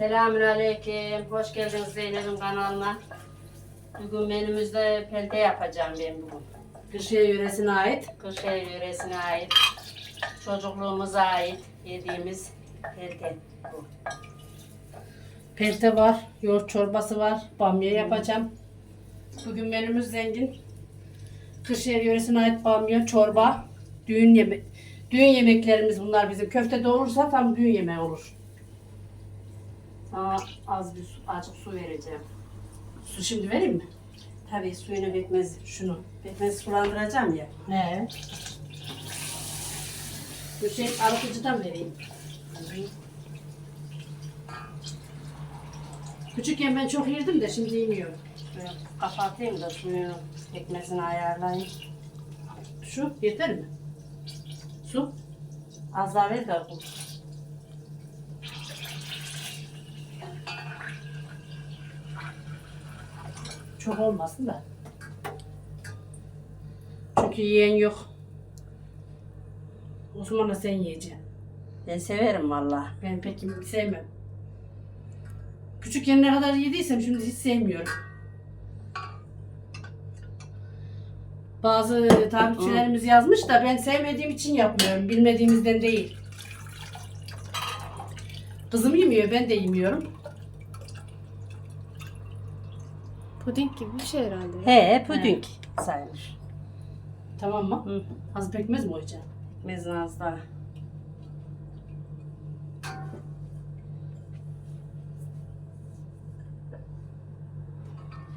Selamünaleyküm. Hoş geldiniz Zeynep'in kanalına. Bugün menümüzde pelte yapacağım ben bugün. Kırşehir yöresine ait. Kırşehir yöresine ait, çocukluğumuza ait yediğimiz pelte bu. Pelte var, yoğurt çorbası var, bamya yapacağım. Bugün menümüz zengin. Kırşehir yöresine ait bamya, çorba, düğün yeme düğün yemeklerimiz bunlar bizim. Köfte de olursa tam düğün yemeği olur. Sana az bir su, azıcık su vereceğim. Su şimdi vereyim mi? Tabii suyunu pekmez, Şunu. pekmez sulandıracağım ya. He. Bu şey arıtıcıdan vereyim. Küçükken ben çok yerdim de şimdi yemiyorum. Şöyle kapatayım da suyunu pekmezini ayarlayayım. Şu yeter mi? Su. Az daha ver de bu. Çok olmasın da. Çünkü yiyen yok. Osman'la sen yiyeceksin. Ben severim valla. Ben pek sevmem. Küçükken ne kadar yediysem şimdi hiç sevmiyorum. Bazı takipçilerimiz yazmış da ben sevmediğim için yapmıyorum. Bilmediğimizden değil. Kızım yemiyor, ben de yemiyorum. Puding gibi bir şey herhalde. He, puding sayılır. Tamam mı? Hı. Az pekmez mi koyacaksın? Pekmezin az daha.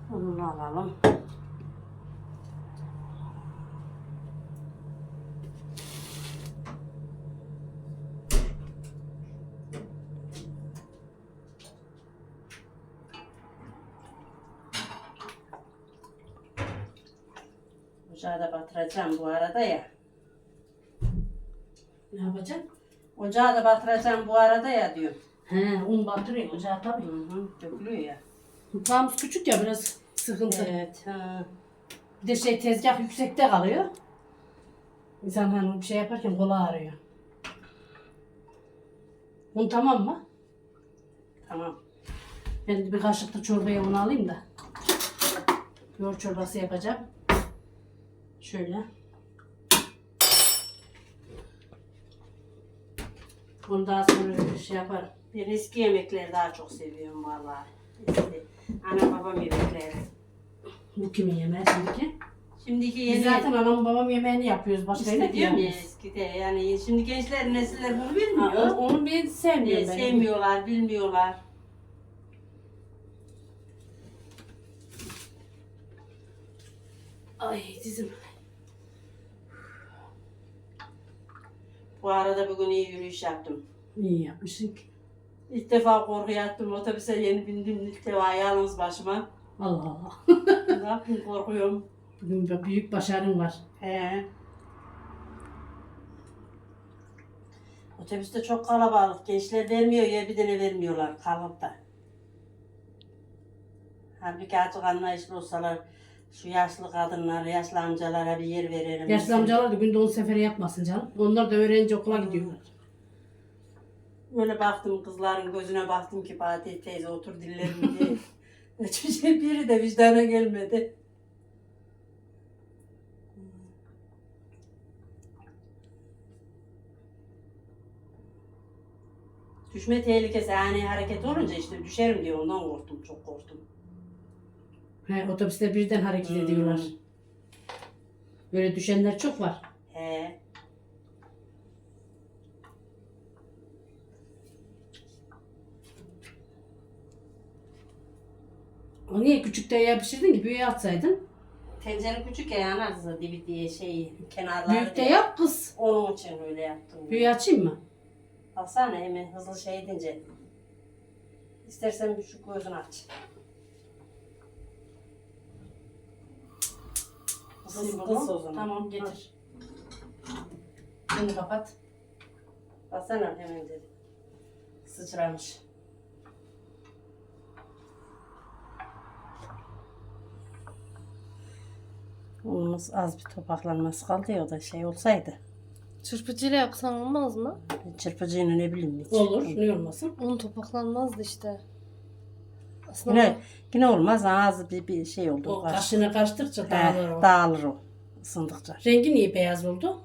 Bunu alalım. Ocağı da batıracağım bu arada ya. Ne yapacaksın? Ocağı da batıracağım bu arada ya diyor. He, un batırıyor ocağa tabii. Hı hı, dökülüyor ya. Mutfağımız küçük ya biraz sıkıntı. Evet. Ha. Bir de şey tezgah yüksekte kalıyor. İnsan hani bir şey yaparken kolu ağrıyor. Un tamam mı? Tamam. Ben de bir kaşık da çorbaya un alayım da. Yoğurt çorbası yapacağım. Şöyle. Bunu daha sonra bir şey yaparım. Ben eski yemekleri daha çok seviyorum vallahi. Eski. Anam babam yemekleri. Bu kimin yemeği şimdiki? Şimdiki Biz yeni zaten anam babam yemeğini yapıyoruz. Başka işte yemek diyorum ya eskide yani şimdi gençler nesiller bunu Ha, bilmiyor. o- onu ben sevmiyorum Ee, sevmiyorlar, bilmiyorlar. Ay dizim. Bu arada bugün iyi yürüyüş yaptım. İyi yapmışsın ki. İlk defa korku yattım. Otobüse yeni bindim ilk defa yalnız başıma. Allah Allah. ne yapayım korkuyorum. Bugün büyük başarın var. He. Otobüste çok kalabalık. Gençler vermiyor ya bir tane vermiyorlar kalıp da. Halbuki açık anlayışlı olsalar şu yaşlı kadınlar, yaşlı amcalara bir yer verelim. Yaşlı amcalar da günde 10 seferi yapmasın canım. Onlar da öğrenci okula gidiyorlar. Öyle baktım kızların gözüne baktım ki Fatih teyze otur dillerim diye. Hiçbir şey biri de vicdana gelmedi. Düşme tehlikesi ani hareket olunca işte düşerim diye ondan korktum. Çok korktum. He, otobüste birden hareket Hmm. ediyorlar. Böyle düşenler çok var. He. O niye küçükte yağ pişirdin ki büyüğe atsaydın? Tencere küçük ya yanarsa dibi diye şey kenarları. Büyükte diye. yap kız. Onun için öyle yaptım. Büyüğe açayım mı? Baksana hemen hızlı şey edince. İstersen bir şu gözünü aç. Kız, Sil kız o zaman. Tamam getir. Şimdi kapat. Baksana hemen dedi. Sıçramış. Unumuz az bir topaklanması kaldı ya o da şey olsaydı. Çırpıcıyla yapsan olmaz mı? Çırpıcıyla ne bileyim hiç. Olur. Niye olmasın? Un topaklanmazdı işte. Aslında Yine, yine olmaz ağzı bir, bir şey oldu. O kaşığına karıştıkça He, dağılır o. dağılır o ısındıkça. Rengi niye beyaz oldu?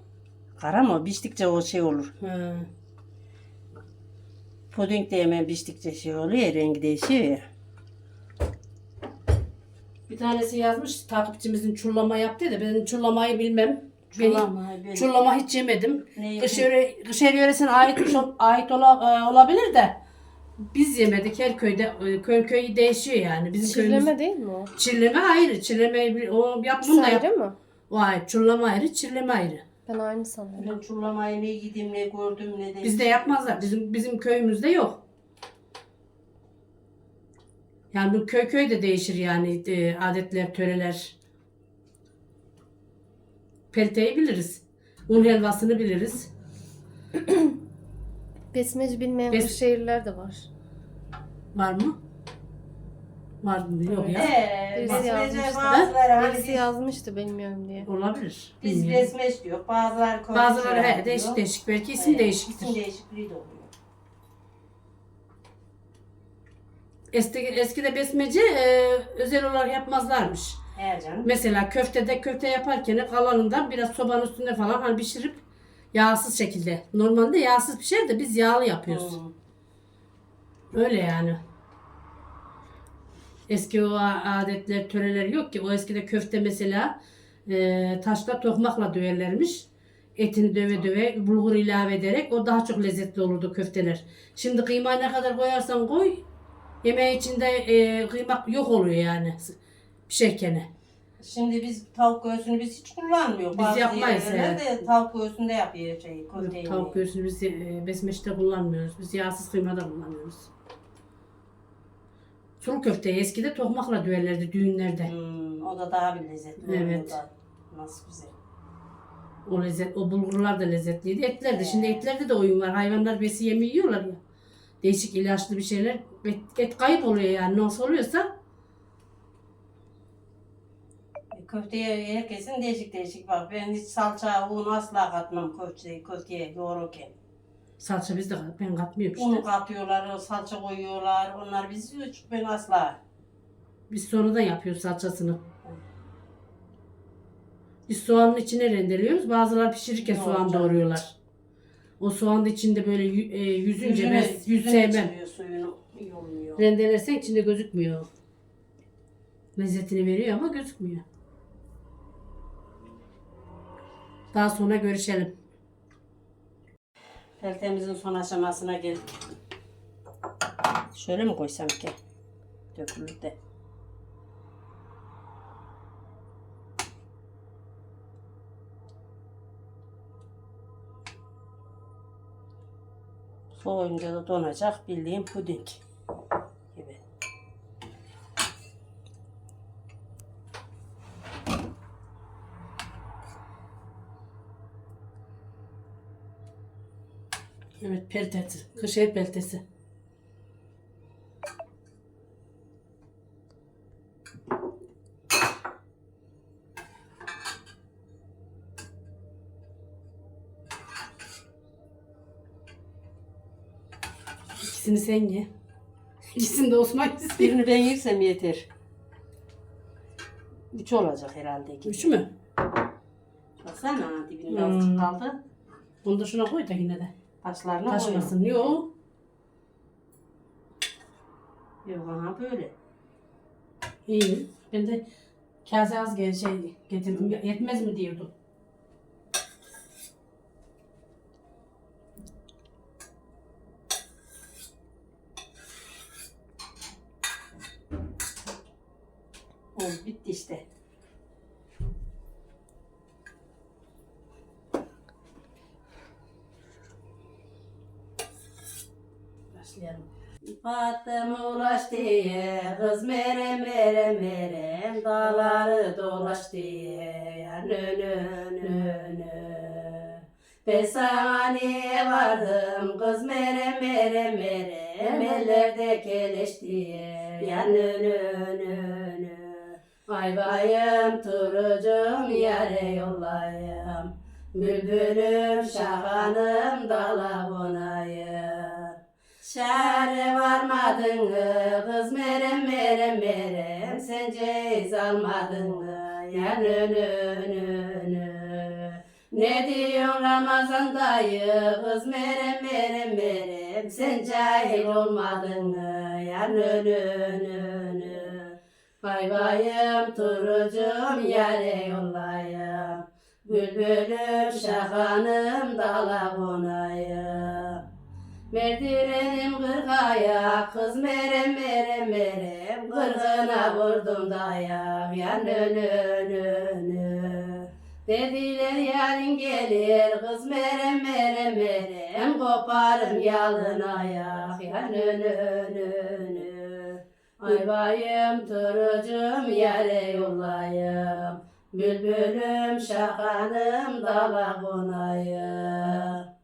Kara mı? Biçtikçe o şey olur. Ha. Puding de hemen biçtikçe şey oluyor ya, rengi değişiyor ya. Bir tanesi yazmış takipçimizin çullama yaptı da ben çullamayı bilmem. Çullama, Ben çullama hiç yemedim. Ne Kışeri, Kışeri yöresine ait ait ola, e, olabilir de biz yemedik. Her köyde e, köy köyü değişiyor yani. Bizim çirleme köyümüz değil mi o? çirleme ayrı. Çirleme o yap bunu da yap. Ayrı mı? O ayrı. Çullama ayrı, çirleme ayrı. Ben aynı sanıyorum. Ben çullamayı ne yedim ne gördüm ne de. Bizde yapmazlar. Bizim bizim köyümüzde yok. Yani bu köy köy de değişir yani e, adetler, töreler. Pelteyi biliriz. Un helvasını biliriz. Besmeci bilmeyen Bes- Kırşehirliler de var. Var mı? Var mı? Yok ya. Ee, Birisi besmece yazmıştı. bazıları hani Birisi biz, yazmıştı bilmiyorum diye. Olabilir. biz Bilmiyorum. besmeç diyor. Bazıları koy Bazıları he, değişik değişik. Belki isim Evet, değişiktir. İsim değişikliği de oluyor. Eski, eskide besmece e, özel olarak yapmazlarmış. He canım. Mesela köftede köfte yaparken kalanından biraz sobanın üstünde falan hani pişirip yağsız şekilde. Normalde yağsız pişer de biz yağlı yapıyoruz. Hmm. Öyle yani. Eski o adetler, töreler yok ki. O eskide köfte mesela e, taşla tokmakla döverlermiş. Etini döve döve bulgur ilave ederek o daha çok lezzetli olurdu köfteler. Şimdi kıymayı ne kadar koyarsan koy yemeğin içinde e, kıyma yok oluyor yani pişerken. Şimdi biz tavuk göğsünü biz hiç kullanmıyoruz. Biz Bazı yapmayız, yerlerde de tavuk göğsünde yapıyor şeyi, köfteyi. Tavuk göğsünü biz e, besmeçte kullanmıyoruz. Biz yağsız kıymada kullanıyoruz. Sulu köfteyi eskide tokmakla döverlerdi düğünlerde. Hmm, o da daha bir lezzetli oluyor Evet. da. Nasıl güzel. O lezzet, o bulgurlar da lezzetliydi. Etler de. Şimdi etlerde de oyun var. Hayvanlar besi yemi yiyorlar ya. Değişik ilaçlı bir şeyler. Et, et kayıp oluyor yani. Nasıl oluyorsa. E, Köfteye herkesin değişik değişik var. Ben hiç salça, un asla katmam köfteye, köfteye yoğururken. Salça biz de ben katmıyorum işte. katıyorlar, salça koyuyorlar. Onlar biz hiç ben asla. Biz sonradan yapıyoruz salçasını. Biz soğanın içine rendeliyoruz. Bazıları pişirirken Yok soğan doğruyorlar. O soğan da içinde böyle e, yüzünce ben yüz yüzüne sevmem. suyunu. Rendelersen içinde gözükmüyor. Lezzetini veriyor ama gözükmüyor. Daha sonra görüşelim. Peltemizin son aşamasına geldik. Şöyle mi koysam ki? Dökülür de. Soğuyunca da donacak bildiğim puding gibi. Evet peltesi. Kışer peltesi. İkisini sen ye. İkisini de Osman yesin. Birini ben yersem yeter. Üç olacak herhalde. iki. Üç mü? Baksana dibinde Hmm. azıcık kaldı. Bunu da şuna koy da yine de. Başlarına Taşmasın. Yok. Yok aha böyle. İyi. Ben de kase az gel şey getirdim. Yetmez mi diyordum. Oldu bitti işte. Başlayalım. Fatım ulaş diye kız merem merem merem dağları dolaş diye yan önün önü. Ben sana niye vardım kız merem merem merem ellerde keleş diye yan önün önü. Vay vayım turucum yare yollayım. Bülbülüm şahanım dala konayım. Şare varmadın kız merem merem merem. Sen ceyiz almadın mı yan önünü Ne diyorsun Ramazan dayı kız merem merem merem? Sen cahil olmadın mı yan önünü Vay vayım turucum yare yollayım. Bülbülüm şahanım dala konayım Merdivenim kırkaya kız merem merem merem. Kırkına vurdum dayak yan önünü Dediler yarın gelir kız merem merem merem. Koparım yalın ayak yan önünü Ay bayım turucum yere yollayım. Bülbülüm şahanım dala konayım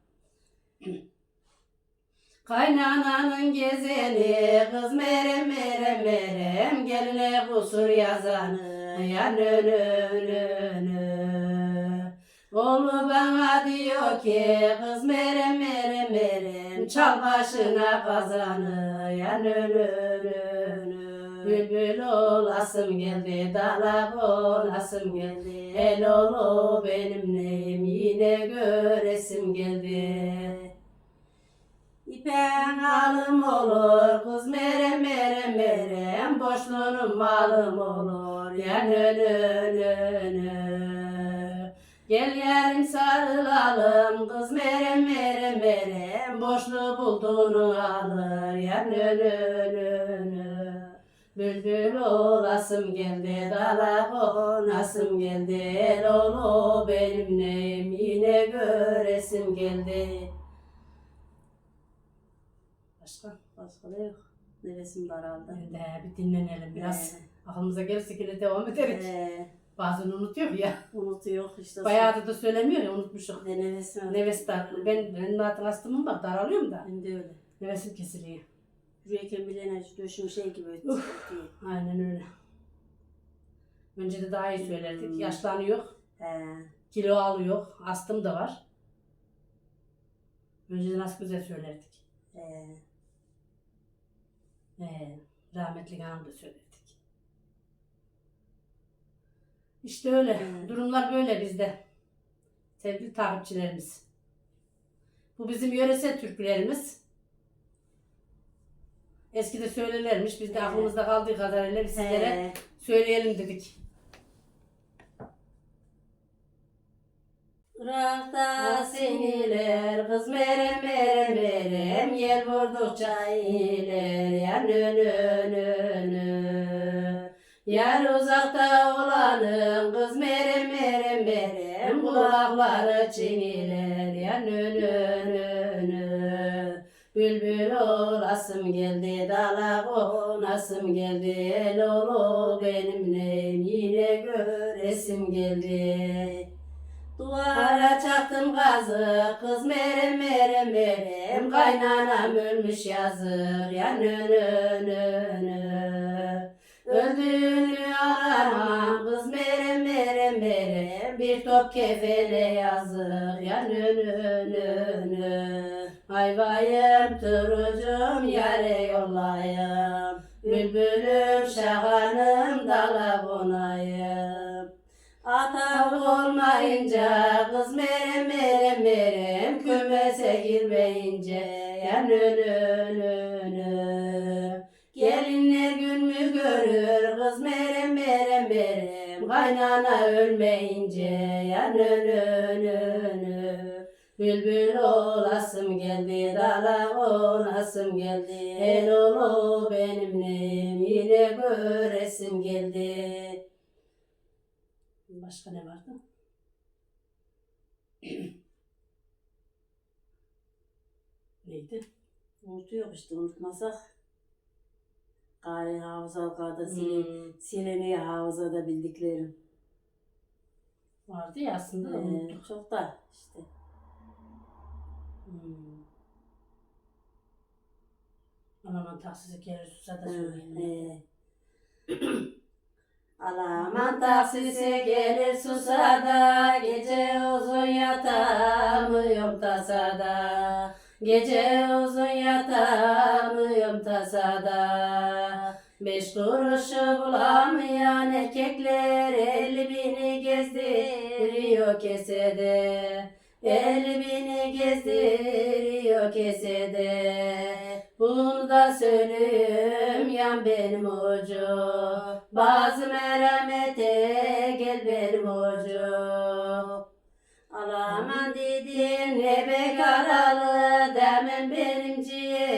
Kaynananın gezeni kız merem merem merem Geline kusur yazanı yan önünü Oğlu bana diyor ki kız merem merem merem Çal başına kazanı yan önünü Bülbül olasım geldi dala konasım geldi. El oğlu benim neyim yine göresim geldi İpen alım olur, kız merem merem merem, boşluğunun malım olur, yan önünü. Gel yarım sarılalım, kız merem merem merem, boşluğu bulduğunu alır, yan önünü. Bülbül olasım geldi, dala konasım geldi, el oğlu benim neyim, yine göresim geldi. Başka? Da yok. Nefesim daraldı. De bir dinlenelim biraz. Aklımıza gelirse yine devam ederiz. ee, Bazen unutuyor ya. unutuyor işte. Bayağı da söylemiyor ya unutmuşum. De nefesim. Nefes dar. Ben, benim zaten astımım var daralıyorum da. Ben de öyle. Nefesim kesiliyor. Yürürken bilene döşüm şey gibi. Uh. Aynen öyle. Önce de daha iyi söylerdik. Hmm. Yaşlanıyor. He. Kilo alıyor. Astım da var. Önceden nasıl güzel söylerdik. He. Ee, rahmetli hanım da söyledik. İşte öyle. Evet. Durumlar böyle bizde. Sevgili takipçilerimiz. Bu bizim yöresel türkülerimiz. Eskide söylenirmiş. Biz de Evet. aklımızda kaldığı kadarıyla biz sizlere He. söyleyelim dedik. Irak'ta seniler kız merem merem merem Yel vurdukça iyiler yan önünü Yar uzakta olanın kız merem merem merem Kulakları çiniler yan önünü Bülbül olasım geldi dala konasım geldi El oğlu benim neyim yine göresim geldi Duvara çaktım gazı, kız merem merem merem, kaynanam ölmüş yazık yan önünü. Öldüğünü aramam, kız merem merem merem, bir top kefene yazık yan önünü. Ay vayım turucum yare yollayım, bülbülüm şahanım dala konayım. Atak olmayınca kız merem merem merem. Kümese girmeyince yan önünü Gelinler gün mü görür kız merem merem merem. Kaynana ölmeyince yan önünü Bülbül olasım geldi dala olasım geldi. El oğlu benim neyim yine göresim geldi Başka ne vardı? Neydi? Unutuyor işte unutmasak. Gari hafızalarda silen, Hmm, sileni hafızada bildiklerim. vardı ya aslında da Ee, unuttuk. çok da işte. Hmm. Anamın taksisi kere susa da söyleyelim. ee. Alaman taksisi gelir susada, gece uzun yatamıyorum tasada. Gece uzun yatamıyorum tasada. Beş kuruşu bulamayan erkekler elli bini gezdiriyor kesede. Elli bini gezdiriyor kesede. Bunu da söyleyeyim yan benim ucu. Bazı merhamete gel benim ucu. Alaman dedin ne be karalı Demen benim ciğerlerim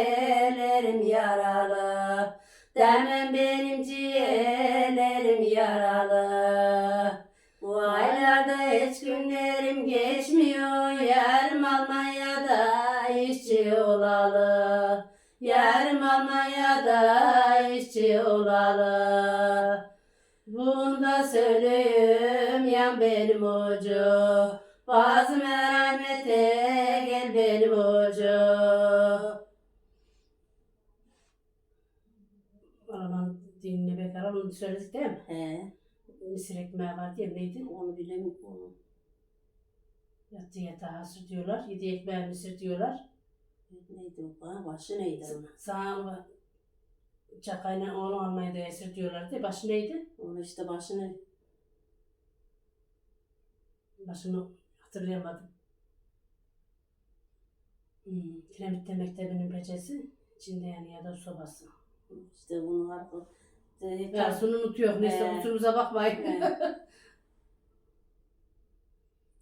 ucu Bazı merhamete gel benim ucu Araban dinle bekar onu söyledik değil mi? He, Mısır ekmeği var diye neydi? onu bilemiyorum onu. Yatı yatağa hasır diyorlar. Yedi ekmeği mısır diyorlar. Neydi o? Ha, başı neydi onun? Sağ Çakayla onu almayı da esir diyorlar diye. Başı neydi? Onu işte başını Başını hatırlayamadım. Hmm, Kiremitte mektebinin peçesi. içinde yani ya da sobası. işte bunu var. Yarısını unutuyor. Neyse Ee, kusurumuza bakmayın. Evet.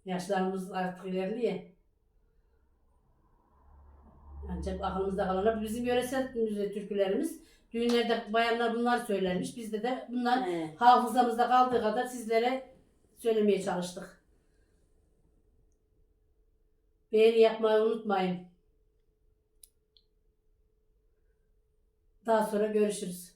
Yaşlarımız artık ilerliyor. Ancak aklımızda kalanlar bizim yöresel müze türkülerimiz. Düğünlerde bayanlar bunlar söylermiş. Bizde de bunlar He. hafızamızda kaldığı kadar sizlere söylemeye çalıştık. Beğeni yapmayı unutmayın. Daha sonra görüşürüz.